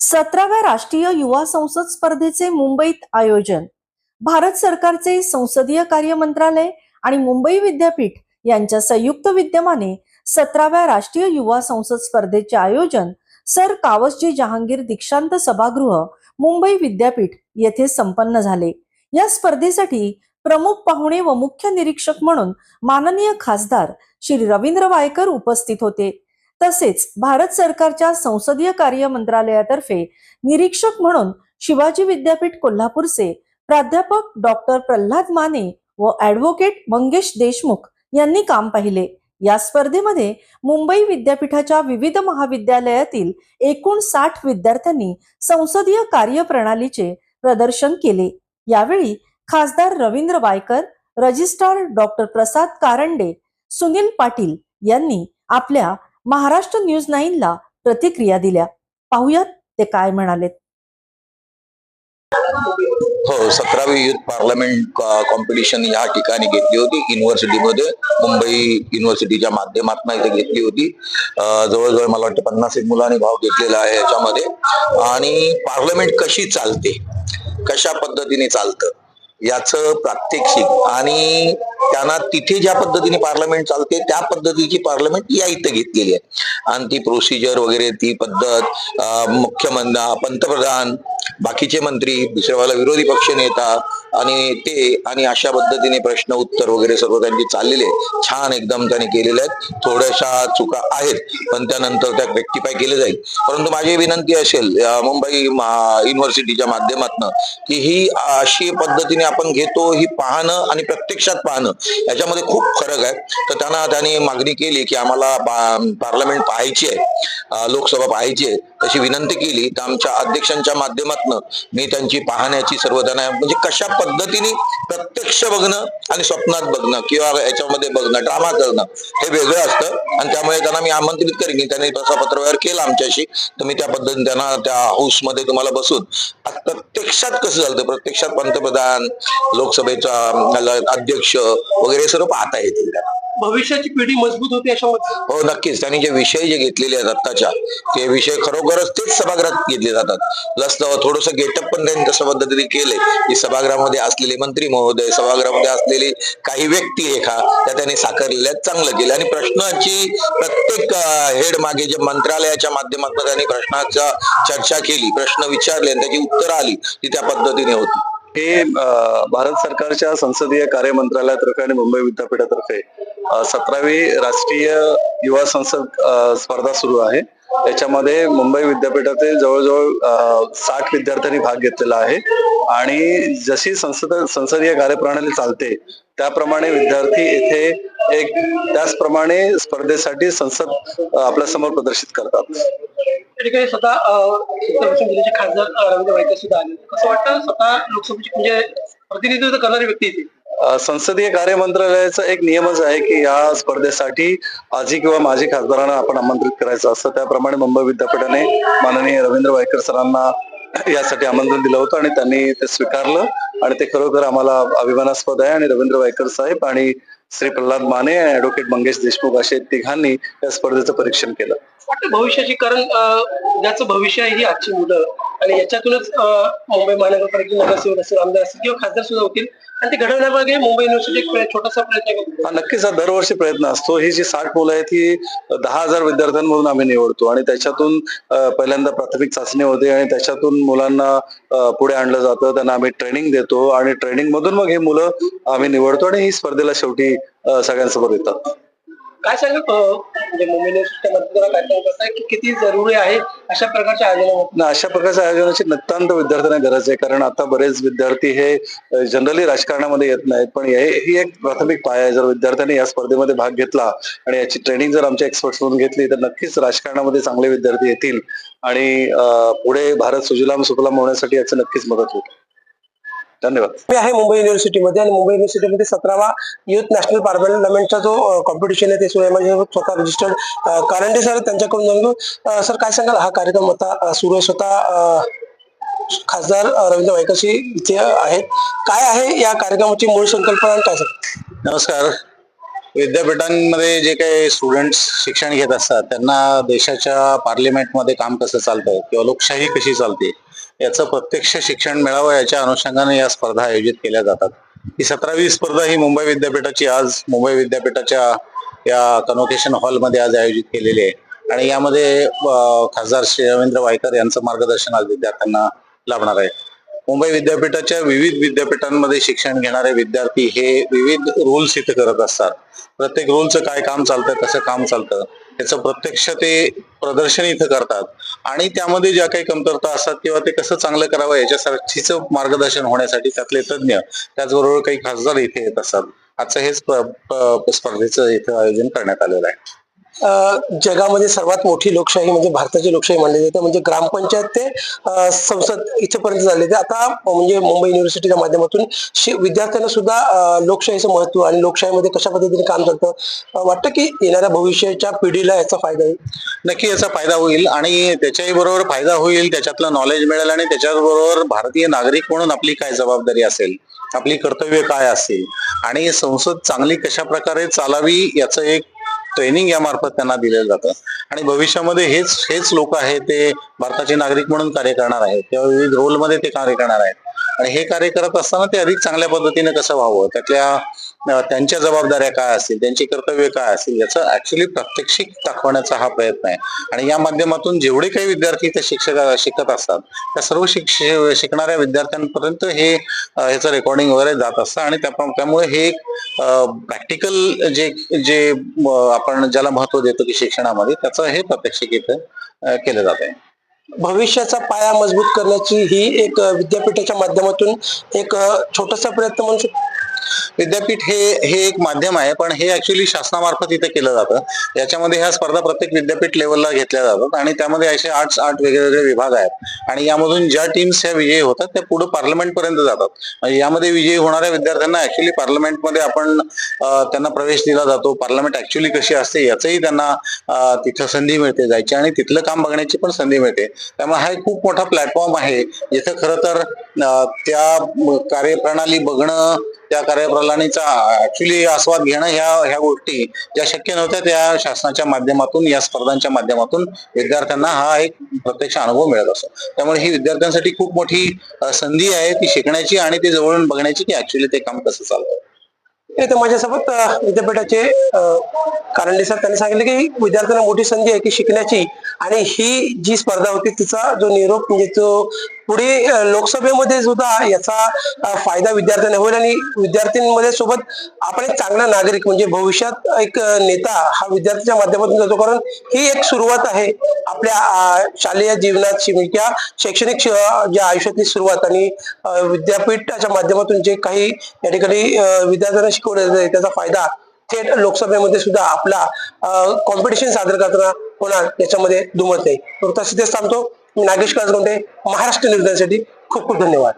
सतराव्या राष्ट्रीय युवा संसद स्पर्धेचे मुंबईत आयोजन. भारत सरकारचे संसदीय कार्य मंत्रालय आणि मुंबई विद्यापीठ यांच्या संयुक्त विद्यमाने सतराव्या राष्ट्रीय युवा संसद स्पर्धेचे आयोजन सर कावसजी जहांगीर दीक्षांत सभागृह मुंबई विद्यापीठ येथे संपन्न झाले. या स्पर्धेसाठी प्रमुख पाहुणे व मुख्य निरीक्षक म्हणून माननीय खासदार श्री रवींद्र वायकर उपस्थित होते. तसेच भारत सरकारच्या संसदीय कार्य मंत्रालयातर्फे निरीक्षक म्हणून शिवाजी विद्यापीठ कोल्हापूरचे प्राध्यापक डॉक्टर प्रल्हाद माने व ऍडव्होकेट मंगेश देशमुख यांनी काम पाहिले. या स्पर्धेमध्ये मुंबई विद्यापीठाच्या विविध महाविद्यालयातील एकूण साठ विद्यार्थ्यांनी संसदीय कार्यप्रणालीचे प्रदर्शन केले. यावेळी खासदार रवींद्र वायकर रजिस्ट्रार डॉक्टर प्रसाद कारंडे सुनील पाटील यांनी आपल्या महाराष्ट्र न्यूज नाईनला प्रतिक्रिया दिल्या. पाहुयात ते काय म्हणाले हो सतरावी युथ पार्लमेंट कॉम्पिटिशन या ठिकाणी घेतली होती. युनिव्हर्सिटीमध्ये मुंबई युनिव्हर्सिटीच्या माध्यमातून इथे घेतली होती. जवळजवळ मला वाटतं पन्नास एक मुलांनी भाग घेतलेला आहे याच्यामध्ये. आणि पार्लमेंट कशी चालते? कशा पद्धतीने चालतं? याचं प्रात्यक्षिक आणि त्यांना तिथे ज्या पद्धतीने पार्लमेंट चालते त्या पद्धतीची पार्लमेंट या इथं घेतलेली आहे. आणि ती प्रोसिजर वगैरे ती पद्धत मुख्यमंत्री पंतप्रधान बाकीचे मंत्री दुसऱ्या वेळेला विरोधी पक्ष नेता आणि ते आणि अशा पद्धतीने प्रश्न उत्तर वगैरे सर्व त्यांचे चाललेले छान एकदम त्यांनी केलेले आहेत. थोड्याशा चुका आहेत पण त्यानंतर त्या रेक्टिफाय केले जाईल. परंतु माझी विनंती असेल मुंबई युनिव्हर्सिटीच्या माध्यमातून की ही अशी पद्धतीने आपण घेतो ही पाहणं आणि प्रत्यक्षात पाहणं याच्यामध्ये खूप फरक आहे. तर त्यांना त्यांनी मागणी केली की आम्हाला पार्लमेंट पाहायची आहे लोकसभा पाहायची आहे तशी विनंती केली. तर आमच्या अध्यक्षांच्या माध्यमातून मी त्यांची पाहण्याची सर्व त्यांना म्हणजे कशा पद्धतीने प्रत्यक्ष बघणं आणि स्वप्नात बघणं किंवा याच्यामध्ये बघणं ड्रामा करणं हे वेगळं असतं. आणि त्यामुळे त्यांना मी आमंत्रित करेन. की त्यांनी तसा पत्रव्यवहार केला आमच्याशी. तर मी त्या पद्धतीने त्यांना त्या हाऊसमध्ये तुम्हाला बसून प्रत्यक्षात कसं चालतं प्रत्यक्षात पंतप्रधान लोकसभेचा अध्यक्ष वगैरे सर्व पाहता येतील त्यांना. भविष्याची पिढी मजबूत होते अशा हो नक्कीच. त्यांनी जे विषय जे घेतलेले आहेत आत्ताच्या ते विषय खरोखरच तेच सभागृहात घेतले जातात. जास्त थोडस गेटअप पण त्यांनी तशा पद्धतीने केलंय. की सभागृहामध्ये असलेले मंत्री महोदय सभागृहामध्ये असलेले काही व्यक्तिरेखा त्या त्यांनी साकारलेल्या चांगलं केलं. आणि प्रश्नाची प्रत्येक हेड मागे जे मंत्रालयाच्या माध्यमातून त्यांनी प्रश्नाचा चर्चा केली प्रश्न विचारले आणि त्याची उत्तरं आली ती त्या पद्धतीने होती. हे भारत सरकारच्या संसदीय कार्य मंत्रालयातर्फे आणि मुंबई विद्यापीठातर्फे सतरावी राष्ट्रीय युवा संसद स्पर्धा सुरू आहे. त्याच्यामध्ये मुंबई विद्यापीठातील जवळजवळ साठ विद्यार्थ्यांनी भाग घेतलेला आहे. आणि जशी संसद संसदीय कार्यप्रणाली चालते त्याप्रमाणे विद्यार्थी येथे एक त्याचप्रमाणे स्पर्धेसाठी संसद आपल्यासमोर प्रदर्शित करतात. त्या ठिकाणी स्वतः उत्तर जिल्ह्याचे खासदार रवींद्र वायकर सुद्धा आले. कसं वाटतं स्वतः लोकसभेची म्हणजे प्रतिनिधित्व करणारी व्यक्ती इथे संसदीय कार्य मंत्रालयाचा एक नियमच आहे की या स्पर्धेसाठी आजी किंवा माजी खासदारांना आपण आमंत्रित करायचं असतं. त्याप्रमाणे मुंबई विद्यापीठाने माननीय रवींद्र वायकर सरांना यासाठी आमंत्रण दिलं होतं आणि त्यांनी ते स्वीकारलं आणि ते खरोखर आम्हाला अभिमानास्पद आहे. आणि रवींद्र वायकर साहेब आणि श्री प्रल्हाद माने आणि ऍडव्होकेट मंगेश देशमुख असे तिघांनी या स्पर्धेचं परीक्षण केलं. वाटतं भविष्याची कारण ज्याचं भविष्य आहे ही आजची मुलं. आणि याच्यातूनच मुंबई महानगरपालिकेचे नगरसेवक असतील आमदार असतील किंवा खासदार सुद्धा होतील आणि ते घडवण्यामागे मुंबई युनिव्हर्सिटी एक छोटासा प्रयत्न करतो हा नक्कीच हा दरवर्षी प्रयत्न असतो. ही जी साठ मुलं आहेत ही दहा हजार विद्यार्थ्यांमधून आम्ही निवडतो. आणि त्याच्यातून अ, पहिल्यांदा प्राथमिक चाचणी होते आणि त्याच्यातून मुलांना अ, पुढे आणलं जातं. त्यांना आम्ही ट्रेनिंग देतो आणि ट्रेनिंग मधून मग ही मुलं आम्ही निवडतो आणि ही स्पर्धेला शेवटी अ, सगळ्यांसमोर येतात. काय सांगा म्हणजे मुंबई युनिव्हर्सिटीच्या की किती जरुरी आहे अशा प्रकारच्या आयोजन अशा प्रकारच्या आयोजनाची नितांत विद्यार्थ्यांना गरज आहे. कारण आता बरेच विद्यार्थी हे जनरली राजकारणामध्ये येत नाहीत. पण हे ही एक प्राथमिक पाया आहे. जर विद्यार्थ्यांनी या स्पर्धेमध्ये भाग घेतला आणि याची ट्रेनिंग जर आमच्या एक्सपर्ट म्हणून घेतली तर नक्कीच राजकारणामध्ये चांगले विद्यार्थी येतील. आणि पुढे भारत सुजलाम सुफलाम होण्यासाठी याचं नक्कीच मदत होईल. धन्यवाद. मी आहे मुंबई युनिव्हर्सिटीमध्ये आणि मुंबई युनिव्हर्सिटीमध्ये सतरावा युथ नॅशनल पार्लमेंटचा जो कॉम्पिटिशन आहे ते सुरू आहे. म्हणजे स्वतः रजिस्टर्ड कारंडे सर त्यांच्याकडून सर काय सांगाल? हा कार्यक्रम आता सुरू आहे. स्वतः खासदार रवींद्र वायकरशी इथे आहेत. काय आहे या कार्यक्रमाची मूळ संकल्पना आणि काय सर नमस्कार. विद्यापीठांमध्ये जे काही स्टुडंट्स शिक्षण घेत असतात त्यांना देशाच्या पार्लिमेंटमध्ये काम कसं चालतं किंवा लोकशाही कशी चालते याचं प्रत्यक्ष शिक्षण मिळावं याच्या अनुषंगाने या स्पर्धा आयोजित केल्या जातात. ही सतरावी स्पर्धा ही मुंबई विद्यापीठाची आज मुंबई विद्यापीठाच्या या कन्व्होकेशन हॉलमध्ये आज आयोजित केलेली आहे. आणि यामध्ये खासदार श्री रवींद्र वायकर यांचं मार्गदर्शन आज विद्यार्थ्यांना लाभणार आहे. मुंबई विद्यापीठाच्या विविध विद्यापीठांमध्ये शिक्षण घेणारे विद्यार्थी हे विविध रूल्स इथे करत असतात. प्रत्येक रूलचं काय काम चालतं कसं काम चालतं याचं प्रत्यक्ष ते प्रदर्शन इथं करतात. आणि त्यामध्ये ज्या काही कमतरता असतात किंवा ते कसं चांगलं करावं याच्यासाठीच मार्गदर्शन होण्यासाठी त्यातले तज्ज्ञ त्याचबरोबर काही खासदार इथे येत असतात. आजचं हेच स्पर्धेचं इथं आयोजन करण्यात आलेलं आहे. जगामध्ये सर्वात मोठी लोकशाही म्हणजे भारताची लोकशाही मानली जाते. म्हणजे ग्रामपंचायत ते संसद इथेपर्यंत झाले ते. आता म्हणजे मुंबई युनिव्हर्सिटीच्या माध्यमातून विद्यार्थ्यांना सुद्धा लोकशाहीचं महत्त्व आणि लोकशाहीमध्ये कशा पद्धतीने काम चालतं वाटतं की येणाऱ्या भविष्याच्या पिढीला याचा फायदा होईल? नक्की याचा फायदा होईल आणि त्याच्याही बरोबर फायदा होईल त्याच्यातलं नॉलेज मिळेल आणि त्याच्याबरोबर भारतीय नागरिक म्हणून आपली काय जबाबदारी असेल? आपली कर्तव्य काय असतील आणि संसद चांगली कशा प्रकारे चालावी याचं एक ट्रेनिंग यामार्फत त्यांना दिलेलं जातं. आणि भविष्यामध्ये हेच हेच लोक आहेत ते भारताचे नागरिक म्हणून कार्य करणार आहेत. किंवा विविध रोलमध्ये ते कार्य करणार आहेत. आणि हे कार्य करत असताना ते अधिक चांगल्या पद्धतीने कसं व्हावं? त्यातल्या त्यांच्या जबाबदाऱ्या काय असतील त्यांची कर्तव्य काय असतील याचं ऍक्च्युली प्रात्यक्षिक दाखवण्याचा हा प्रयत्न आहे. आणि या माध्यमातून जेवढे काही विद्यार्थी त्या शिक्षक शिकत असतात त्या सर्व शिक्ष शिकणाऱ्या विद्यार्थ्यांपर्यंत हे ह्याचं रेकॉर्डिंग वगैरे जात असतं आणि त्यामुळे हे प्रॅक्टिकल जे जे आपण ज्याला महत्त्व देतो की शिक्षणामध्ये त्याचं हे प्रात्यक्षिक इथं केलं जात आहे. भविष्याचा पाया मजबूत करण्याची ही एक विद्यापीठाच्या माध्यमातून एक छोटासा प्रयत्न म्हणू शकतो. विद्यापीठ हे हे एक माध्यम आहे पण हे ऍक्च्युली शासनामार्फत इथे केलं जातं. याच्यामध्ये ह्या स्पर्धा प्रत्येक विद्यापीठ लेवलला घेतल्या जातात आणि त्यामध्ये असे आठ आठ वेगवेगळे विभाग आहेत. आणि यामधून ज्या टीम्स ह्या विजयी होतात त्या पुढे पार्लमेंट पर्यंत जातात. म्हणजे यामध्ये विजयी होणाऱ्या विद्यार्थ्यांना ऍक्च्युली पार्लमेंटमध्ये आपण त्यांना प्रवेश दिला जातो. पार्लमेंट ऍक्च्युली कशी असते याचंही त्यांना तिथं संधी मिळते जायची आणि तिथलं काम बघण्याची पण संधी मिळते. त्यामुळे हा एक खूप मोठा प्लॅटफॉर्म आहे जिथं खरं तर त्या कार्यप्रणाली बघणं त्या कार्यप्रणालीचा ऍक्च्युली आस्वाद घेणं ह्या ह्या गोष्टी ज्या शक्य नव्हत्या त्या शासनाच्या माध्यमातून या स्पर्धांच्या माध्यमातून विद्यार्थ्यांना हा एक प्रत्यक्ष अनुभव मिळत असतो. त्यामुळे ही विद्यार्थ्यांसाठी खूप मोठी संधी आहे ती शिकण्याची आणि ती जवळून बघण्याची की ऍक्च्युली ते काम कसं चालतं. ते तर माझ्यासोबत विद्यापीठाचे कारंडे सर त्यांनी सांगितलं की विद्यार्थ्यांना मोठी संधी आहे की शिकण्याची आणि ही जी स्पर्धा होती तिचा जो निरोप म्हणजे जो पुढे लोकसभेमध्ये सुद्धा याचा फायदा विद्यार्थ्यांना होईल आणि विद्यार्थ्यांमध्ये सोबत आपण एक चांगला नागरिक म्हणजे भविष्यात एक नेता हा विद्यार्थ्यांच्या माध्यमातून जातो. कारण ही एक सुरुवात आहे आपल्या शालेय जीवनात किंवा शैक्षणिक ज्या आयुष्यातली सुरुवात आणि विद्यापीठाच्या माध्यमातून जे काही या ठिकाणी विद्यार्थ्यांना शिकवलं जाते त्याचा फायदा थेट लोकसभेमध्ये सुद्धा आपला कॉम्पिटिशन सादर करताना होणार याच्यामध्ये दुमत नाही. तुर्तास थांबतो. मी नागेश काजगोंडे महाराष्ट्र निर्धारासाठी खूप खूप धन्यवाद.